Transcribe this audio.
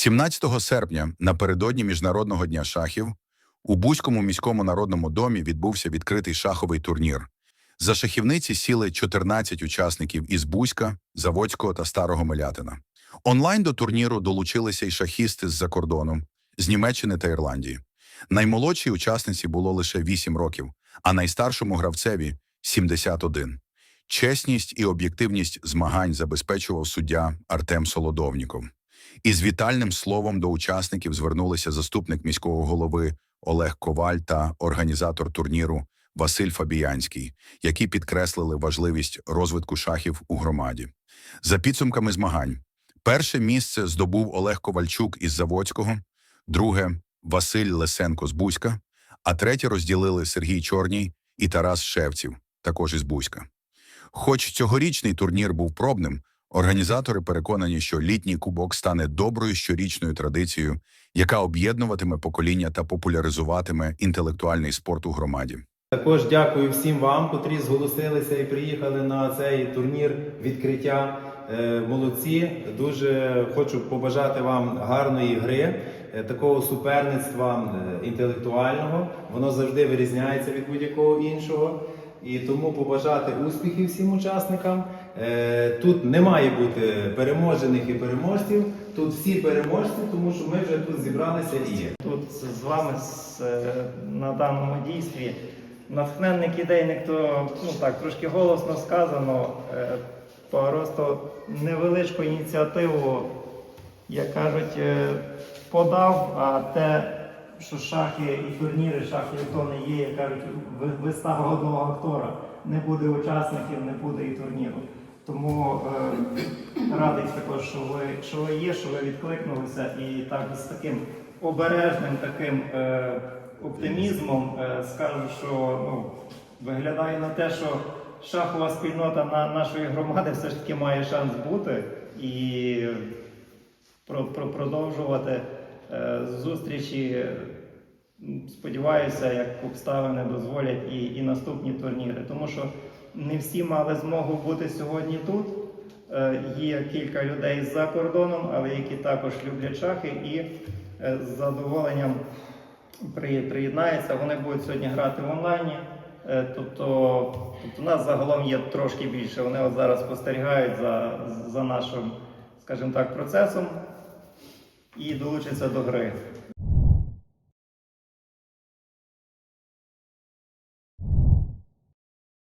17 серпня, напередодні Міжнародного дня шахів, у Бузькому міському народному домі відбувся відкритий шаховий турнір. За шахівниці сіли 14 учасників із Бузька, Заводського та Старого Милятина. Онлайн до турніру долучилися й шахісти з-за кордону, з Німеччини та Ірландії. Наймолодшій учасниці було лише 8 років, а найстаршому гравцеві 71. Чесність і об'єктивність змагань забезпечував суддя Артем Солодовніков. Із вітальним словом до учасників звернулися заступник міського голови Олег Коваль та організатор турніру Василь Фабіянський, які підкреслили важливість розвитку шахів у громаді. За підсумками змагань, перше місце здобув Олег Ковальчук із Заводського, друге Василь Лисенко з Бузька, а третє розділили Сергій Чорній і Тарас Шевців, також із Бузька. Хоч цьогорічний турнір був пробним, організатори переконані, що літній кубок стане доброю щорічною традицією, яка об'єднуватиме покоління та популяризуватиме інтелектуальний спорт у громаді. Також дякую всім вам, котрі зголосилися і приїхали на цей турнір відкриття. Е, Молодці. Дуже хочу побажати вам гарної гри, е, такого суперництва е, інтелектуального. Воно завжди вирізняється від будь-якого іншого. І тому побажати успіхів всім учасникам. Е, Тут не має бути переможених і переможців. Тут всі переможці, тому що ми вже тут зібралися і є. тут з вами е, на даному дійстві. Натхненник ідейник, то ну так трошки голосно сказано. е, Просто невеличку ініціативу, як кажуть, подав, а те, що шахи і турніри, шахи то не є, як кажуть, вистава одного актора. Не буде учасників, не буде і турніру. Тому е, радий також, що ви, що ви є, що ви відкликнулися і так з таким обережним таким е, оптимізмом е, скажу, що ну, виглядає на те, що шахова спільнота на нашої громади все ж таки має шанс бути і про, про, продовжувати е, зустрічі. Сподіваюся, як обставини дозволять і, і наступні турніри, тому що не всі мали змогу бути сьогодні тут. Е, Є кілька людей з-за кордоном, але які також люблять шахи і е, з задоволенням при- приєднаються. Вони будуть сьогодні грати в онлайні. Е, Тобто, тобто нас загалом є трошки більше. Вони от зараз спостерігають за, за нашим, скажімо так, процесом і долучаться до гри.